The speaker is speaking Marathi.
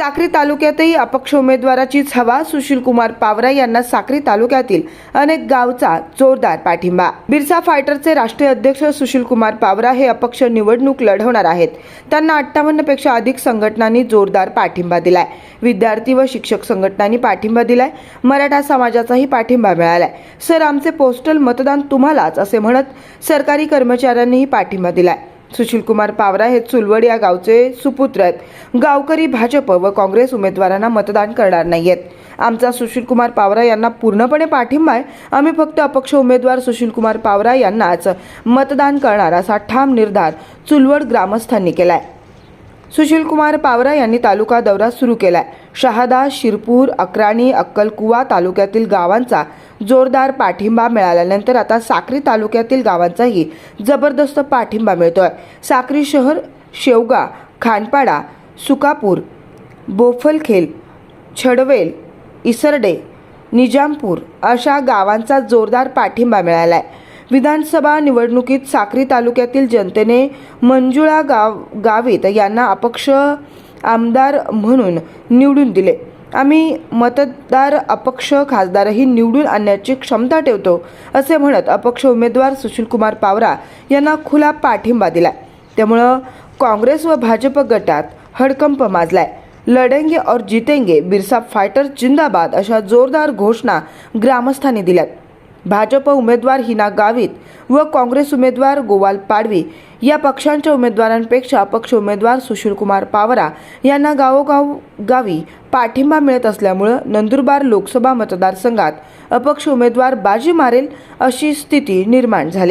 साक्री तालुक्यातही अपक्ष उमेदवाराचीच हवा सुशील कुमार पावरा यांना साक्री तालुक्यातील अनेक गावचा जोरदार पाठिंबा. बिरसा फायटरचे राष्ट्रीय अध्यक्ष सुशील कुमार पावरा हे अपक्ष निवडणूक लढवणार आहेत. त्यांना अठ्ठावन्नपेक्षा अधिक संघटनांनी जोरदार पाठिंबा दिलाय. विद्यार्थी व शिक्षक संघटनांनी पाठिंबा दिलाय. मराठा समाजाचाही पाठिंबा मिळालाय. सर आमचे पोस्टल मतदान तुम्हालाच असे म्हणत सरकारी कर्मचाऱ्यांनीही पाठिंबा दिलाय. सुशीलकुमार पावरा हे चुलवड या गावचे सुपुत्र आहेत. गावकरी भाजप व काँग्रेस उमेदवारांना मतदान करणार नाहीयेत. आमचा सुशीलकुमार पावरा यांना पूर्णपणे पाठिंबा आहे. आम्ही फक्त अपक्ष उमेदवार सुशीलकुमार पावरा यांनाच मतदान करणार असा ठाम निर्धार चुलवड ग्रामस्थांनी केलाय. सुशीलकुमार पावरा यांनी तालुका दौरा सुरू केलाय. शहादा शिरपूर अक्राणी अक्कलकुवा तालुक्यातील गावांचा जोरदार पाठिंबा मिळाल्यानंतर आता साक्री तालुक्यातील गावांचाही जबरदस्त पाठिंबा मिळतोय. साक्री शहर शेवगा खानपाडा सुकापूर बोफलखेल छडवेल इसरडे निजामपूर अशा गावांचा जोरदार पाठिंबा मिळाला आहे विधानसभा निवडणुकीत साक्री तालुक्यातील जनतेने मंजुळा गाव गावित यांना अपक्ष आमदार म्हणून निवडून दिले. आम्ही मतदार अपक्ष खासदारही निवडून आणण्याची क्षमता ठेवतो असे म्हणत अपक्ष उमेदवार सुशीलकुमार पावरा यांना खुला पाठिंबा दिला त्यामुळं काँग्रेस व भाजप गटात हडकंप माजलाय. लढेंगे और जितेंगे बिरसा फायटर जिंदाबाद अशा जोरदार घोषणा ग्रामस्थांनी दिल्यात. भाजप उमेदवार हिना गावित व काँग्रेस उमेदवार गोवाल पाडवी या पक्षांच्या उमेदवारांपेक्षा अपक्ष उमेदवार सुशीलकुमार पावरा यांना गावोगाव गावी पाठिंबा मिळत असल्यामुळं नंदुरबार लोकसभा मतदारसंघात अपक्ष उमेदवार बाजी मारेल अशी स्थिती निर्माण झाली.